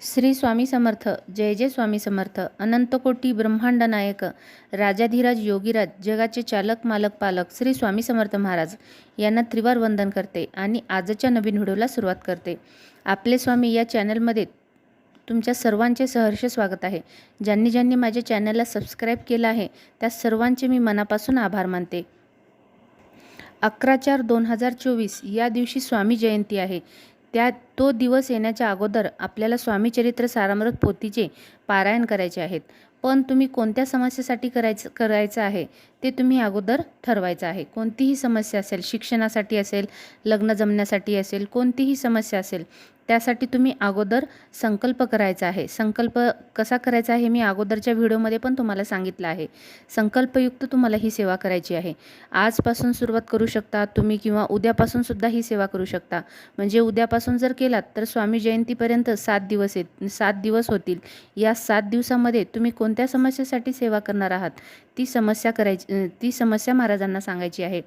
श्री स्वामी समर्थ जय जय स्वामी समर्थ अनंतकोटी ब्रह्मांड नायक राजाधिराज योगीराज जगाचे चालक मालक पालक श्री स्वामी समर्थ महाराज यांना त्रिवार वंदन करते आणि आजच्या नवीन व्हिडिओला सुरुवात करते. आपले स्वामी या चॅनलमध्ये तुमच्या सर्वांचे सहर्ष स्वागत आहे. ज्यांनी ज्यांनी माझ्या चॅनलला सबस्क्राईब केलं आहे त्या सर्वांचे मी मनापासून आभार मानते. अकरा चार दोन हजार चोवीस या दिवशी स्वामी जयंती आहे. त्या तो दिवस येण्याच्या अगोदर आपल्याला स्वामी चरित्र सारामृत पोथीचे पारायण करायचे आहेत. पण तुम्ही कोणत्या समस्येसाठी करायचं करायचं आहे ते तुम्ही अगोदर ठरवायचं आहे. कोणतीही समस्या असेल शिक्षणासाठी असेल लग्न जमण्यासाठी असेल कोणतीही समस्या असेल त्यासाठी तुम्ही अगोदर संकल्प करायचा आहे. संकल्प कसा करायचा आहे मी अगोदरच्या व्हिडिओमध्ये पण तुम्हाला सांगितलं आहे. संकल्पयुक्त तुम्हाला ही सेवा करायची आहे. आजपासून सुरुवात करू शकता तुम्ही किंवा उद्यापासून सुद्धा ही सेवा करू शकता. म्हणजे उद्यापासून जर केलात तर स्वामी जयंतीपर्यंत सात दिवस येत सात दिवस होतील. या सात दिवसामध्ये तुम्ही कोण कोणत्या समस्येसाठी सेवा करणार आहात? ती समस्या करायची ती समस्या महाराजांना सांगायची आहे.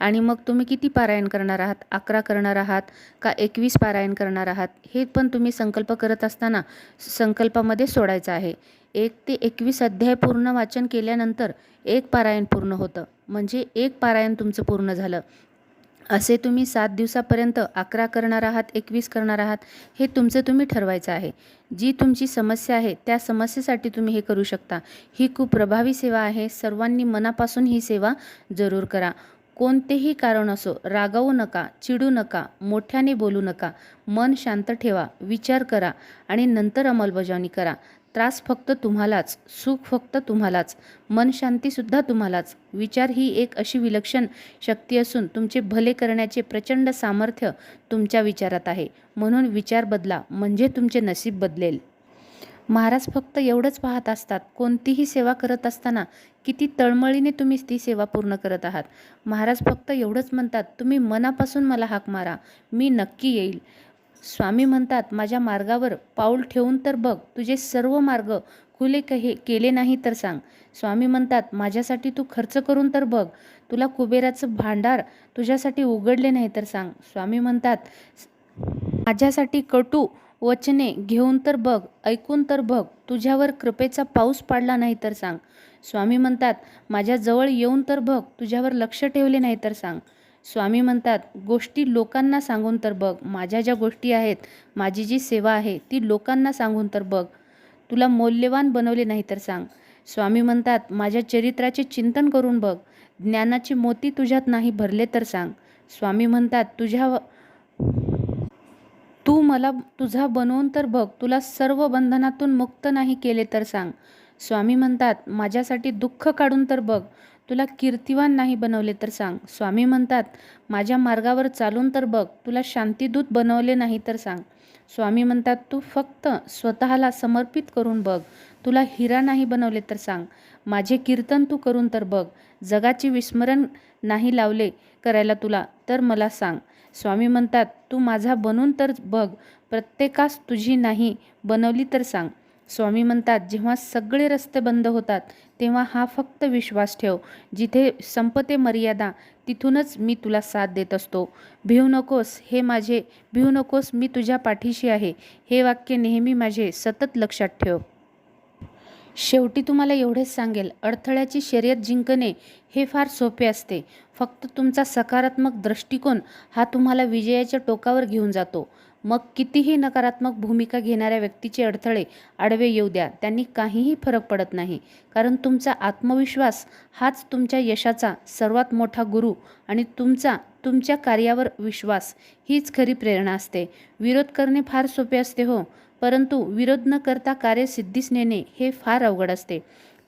आणि मग तुम्ही किती पारायण करणार आहात? अकरा करणार आहात का एकवीस पारायण करणार आहात? हे पण तुम्ही संकल्प करत असताना संकल्पामध्ये सोडायचं आहे. एक ते एकवीस अध्याय पूर्ण वाचन केल्यानंतर एक पारायण पूर्ण होतं. म्हणजे एक पारायण तुमचं पूर्ण झालं. असे तुम्ही सात दिवसापर्यंत अकरा करणार आहात एकवीस करणार आहात हे तुमचं तुम्ही ठरवायचं आहे. जी तुमची समस्या आहे त्या समस्येसाठी तुम्ही हे करू शकता. ही खूप प्रभावी सेवा आहे. सर्वांनी मनापासून ही सेवा जरूर करा. कोणतेही कारण असो रागावू नका चिडू नका मोठ्याने बोलू नका. मन शांत ठेवा विचार करा आणि नंतर अंमलबजावणी करा. त्रास फक्त तुम्हालाच सुख फक्त तुम्हालाच मनशांतीसुद्धा तुम्हालाच. विचार ही एक अशी विलक्षण शक्ती असून तुमचे भले करण्याचे प्रचंड सामर्थ्य तुमच्या विचारात आहे. म्हणून विचार बदला म्हणजे तुमचे नसीब बदलेल. महाराज फक्त एवढंच पाहत असतात. कोणतीही सेवा करत असताना किती तळमळीने तुम्ही ती सेवा पूर्ण करत आहात. महाराज फक्त एवढंच म्हणतात तुम्ही मनापासून मला हाक मारा मी नक्की येईल. स्वामी म्हणतात माझ्या मार्गावर पाऊल ठेवून तर बघ तुझे सर्व मार्ग खुले कहे केले नाही तर सांग. स्वामी म्हणतात माझ्यासाठी तू खर्च करून तर बघ तुला कुबेराचं भांडार तुझ्यासाठी उघडले नाही तर सांग. स्वामी म्हणतात माझ्यासाठी कटू वचने घेऊन तर बघ ऐकून तर बघ तुझ्यावर कृपेचा पाऊस पाडला नाही तर सांग. स्वामी म्हणतात माझ्याजवळ येऊन तर बघ तुझ्यावर लक्ष ठेवले नाही तर सांग. स्वामी म्हणतात गोष्टी लोकांना सांगून तर बघ माझ्या ज्या गोष्टी आहेत माझी जी सेवा आहे ती लोकांना सांगून तर बघ. तुला मौल्यवान बनवले नाही तर सांग. स्वामी म्हणतात माझ्या चरित्राचे चिंतन करून बघ ज्ञानाचे मोती तुझ्यात नाही भरले तर सांग. स्वामी म्हणतात तुझ्या तू मला तुझा बनवून तर बघ तुला सर्व बंधनातून मुक्त नाही केले तर सांग. स्वामी म्हणतात माझ्यासाठी दुःख काढून तर बघ तुला कीर्तिवान नाही बनवले तर सांग. स्वामी म्हणतात माझ्या मार्गावर चालून तर बघ तुला शांतीदूत बनवले नाही तर सांग. स्वामी म्हणतात तू फक्त स्वतःला समर्पित करून बघ तुला हिरा नाही बनवले तर सांग. माझे कीर्तन तू करून तर बघ जगाचे विस्मरण नाही लावले करायला तुला तर मला सांग. स्वामी म्हणतात तू माझा बनून तर बघ प्रत्येकास तुझी नाही बनवली तर सांग. स्वामी म्हणतात जेव्हा सगळे रस्ते बंद होतात तेव्हा हा फक्त विश्वास ठेव. जिथे संपते मर्यादा तिथूनच मी तुला साथ देत असतो. भिवू नकोस हे माझे भिवू नकोस मी तुझ्या पाठीशी आहे. हे वाक्य नेहमी माझे सतत लक्षात ठेव. शेवटी तुम्हाला एवढेच सांगेल अडथळ्याची शर्यत जिंकणे हे फार सोपे असते. फक्त तुमचा सकारात्मक दृष्टिकोन हा तुम्हाला विजयाच्या टोकावर घेऊन जातो. मग कितीही नकारात्मक भूमिका घेणाऱ्या व्यक्तीचे अडथळे आडवे येऊ द्या त्यांनी काहीही फरक पडत नाही. कारण तुमचा आत्मविश्वास हाच तुमच्या यशाचा सर्वात मोठा गुरु आणि तुमचा तुमच्या कार्यावर विश्वास हीच खरी प्रेरणा असते. विरोध करणे फार सोपे असते हो परंतु विरोध न करता कार्य सिद्धीस नेणे हे फार अवघड असते.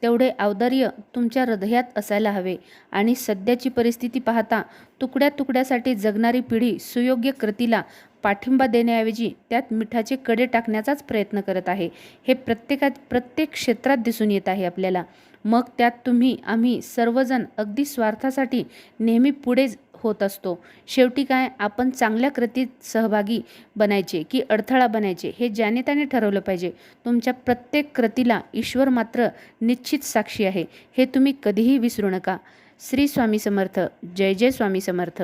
तेवढे औदार्य तुमच्या हृदयात असायला हवे आणि सध्याची परिस्थिती पाहता तुकड्या तुकड्यासाठी जगणारी पिढी सुयोग्य कृतीला पाठिंबा देण्याऐवजी त्यात मिठाचे कडे टाकण्याचाच प्रयत्न करत आहे. हे प्रत्येकात प्रत्येक क्षेत्रात दिसून येत आहे आपल्याला. मग त्यात तुम्ही आम्ही सर्वजण अगदी स्वार्थासाठी नेहमी पुढे होत असतो. शेवटी काय? आपण चांगल्या कृतीत सहभागी बनायचे की अडथळा बनायचे हे ज्याने त्याने ठरवलं पाहिजे. तुमच्या प्रत्येक कृतीला ईश्वर मात्र निश्चित साक्षी आहे. हे तुम्ही कधीही विसरू नका. श्री स्वामी समर्थ. जय जय स्वामी समर्थ.